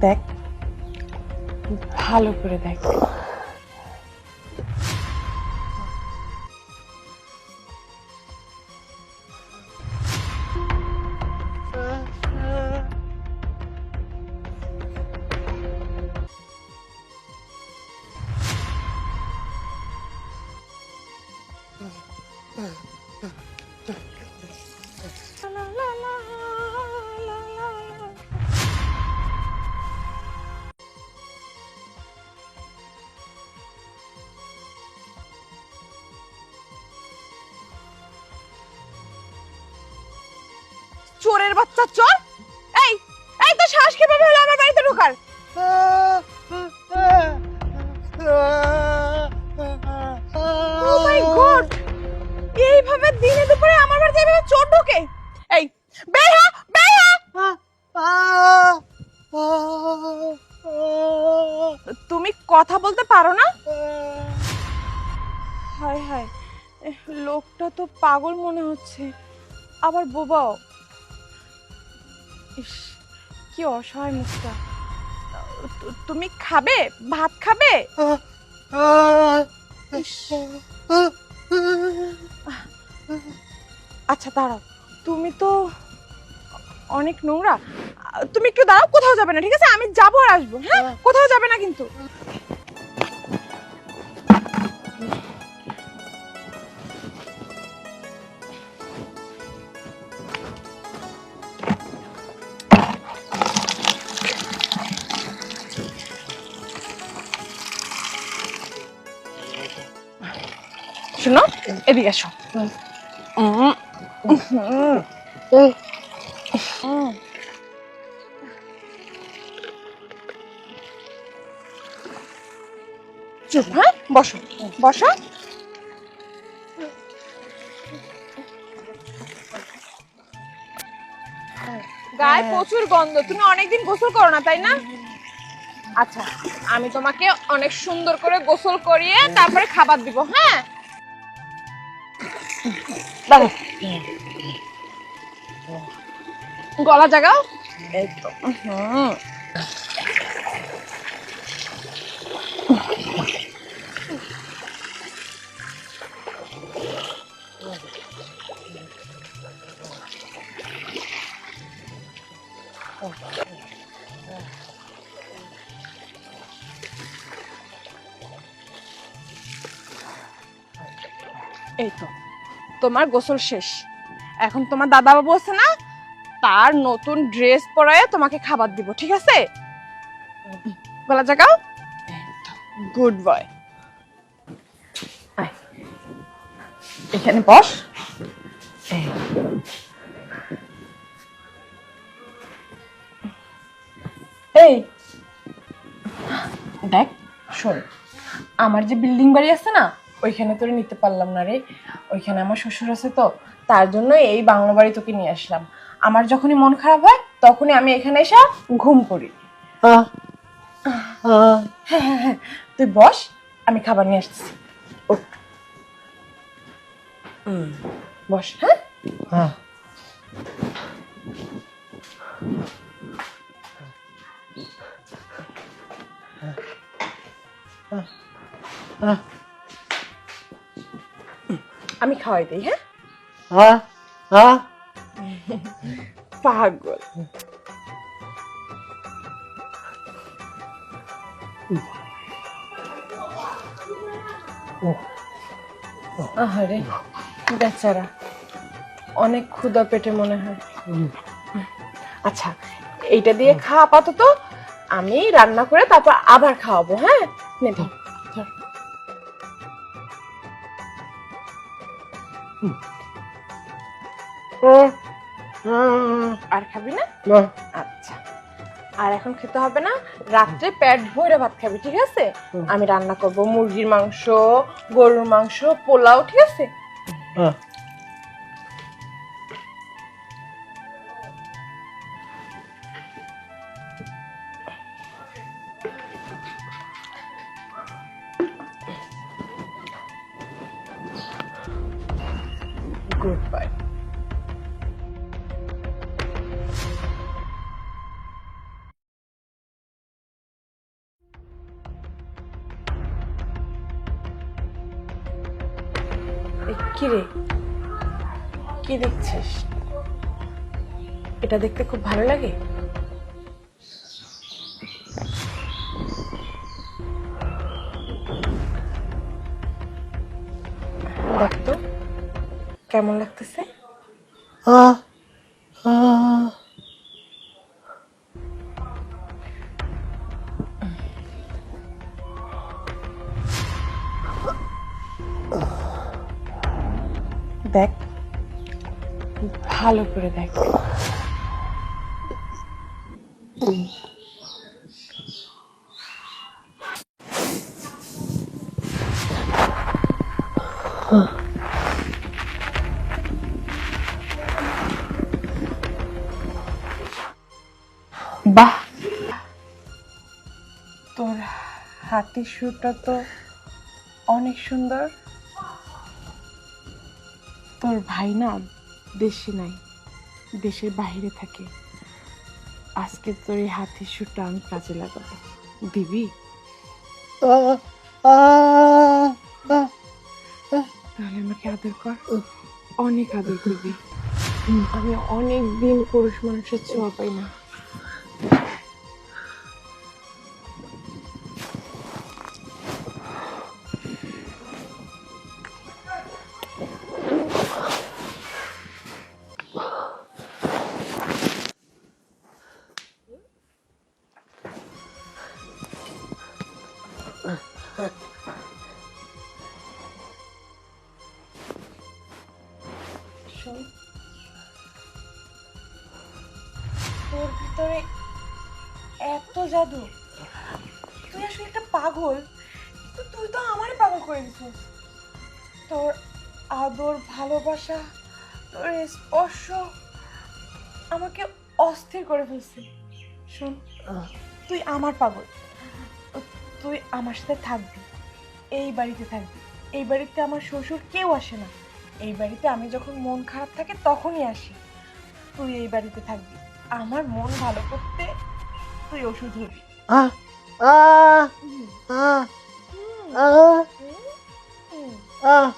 দেখ। ভালো করে দেখ। চোরের বাচ্চা চোর এই এই তো সাহস কীভাবে হলো আমার বাড়িতে ঢোকার। ও মাই এইভাবে দিনে দুপুরে আমার বাড়িতে এইভাবে চোর ঢোকে? এই, বের হ তুমি কথা বলতে পারো না? হায় হায় লোকটা তো পাগল মনে হচ্ছে। আবার বোবাও। ইস, কি অসহায় মুখটা। তুমি খাবে? ভাত খাবে? আচ্ছা দাঁড়াও। তুমি তো অনেক নোংরা। তুমি একটু দাঁড়াও, কোথাও যাবে না, ঠিক আছে? আমি যাব আর আসব হ্যাঁ? কোথাও যাবে না কিন্তু। শোনো, এদিকে উম। চুপ হ্যাঁ? বসো বসো। গায়ে প্রচুর গন্ধ, তুমি অনেকদিন গোসল করো না, তাই না? আচ্ছা আমি তোমাকে অনেক সুন্দর করে গোসল করিয়ে তারপরে খাবার দিব হ্যাঁ? দাঁড়াও। গলা জাগাও হুম এই তো তোমার গোসল শেষ। এখন তোমার দাদা বাবু আছে না, তার নতুন ড্রেস পরায় তোমাকে খাবার দিব, ঠিক আছে? গলা জাগাও। Good boy. এখানে বস। এই। দেখ, শোন, আমার যে বিল্ডিং বাড়ি আছে না ওইখানে তোরে নিতে পারলাম না রে। ওইখানে আমার শ্বশুর আছে তো তার জন্য এই বাংলা বাড়ি তোকে নিয়ে আসলাম। আমার যখনই মন খারাপ হয় তখনই আমি এখানে এসে ঘুম করি। হ্যাঁ হ্যাঁ হ্যাঁ তুই বস আমি খাবার নিয়ে আসছি। ওঠ। হুম, বস হ্যাঁ। আমি খাওয়াই দিই হ্যাঁ? পাগল। আহারে বেচারা। অনেক ক্ষুধা পেটে মনে হয়। আচ্ছা এইটা দিয়ে খা আপাতত। আমি রান্না করে তারপর আবার খাওয়াবো হ্যাঁ? নে আর খাবি না? আচ্ছা। আর এখন খেতে হবে না রাত্রে পেট ভরে ভাত খাবি ঠিক আছে? আমি রান্না করব মুরগির মাংস গরুর মাংস পোলাও ঠিক আছে? এ, কি দেখছিস? এটা দেখতে খুব ভালো লাগে। দেখ তো কেমন লাগতেছে? আহ দেখ। ভালো করে দেখ। বাহ। তোর হাতির সুরটা তো অনেক সুন্দর। তোর ভাই না দেশে নাই দেশের বাইরে থাকে। আজকে তোর এই হাতির সুরটা আমি কাজে লাগাবো। দিবি? তাহলে আমাকে আদর কর। অনেক আদর করবি। আমি অনেক দিন পুরুষ মানুষের ছোঁয়া পাই না। তোর ভিতরে এত জাদু। তুই আসলে একটা পাগল। তো তুই তো আমারই পাগল করে দিছিস। তোর আদর, ভালোবাসা, তোর স্পর্শ আমাকে অস্থির করে ফেলছে। শোন, তুই আমার পাগল। তুই আমার সাথে থাকবি। এই বাড়িতে থাকবি। এই বাড়িতে আমার শ্বশুর কেউ আসে না। এই বাড়িতে আমি যখন মন খারাপ থাকে তখনই আসি। তুই এই বাড়িতে থাকবি। আমার মন ভালো করতে তুই ওষুধ হবি আহ আহ আহ আহ আহ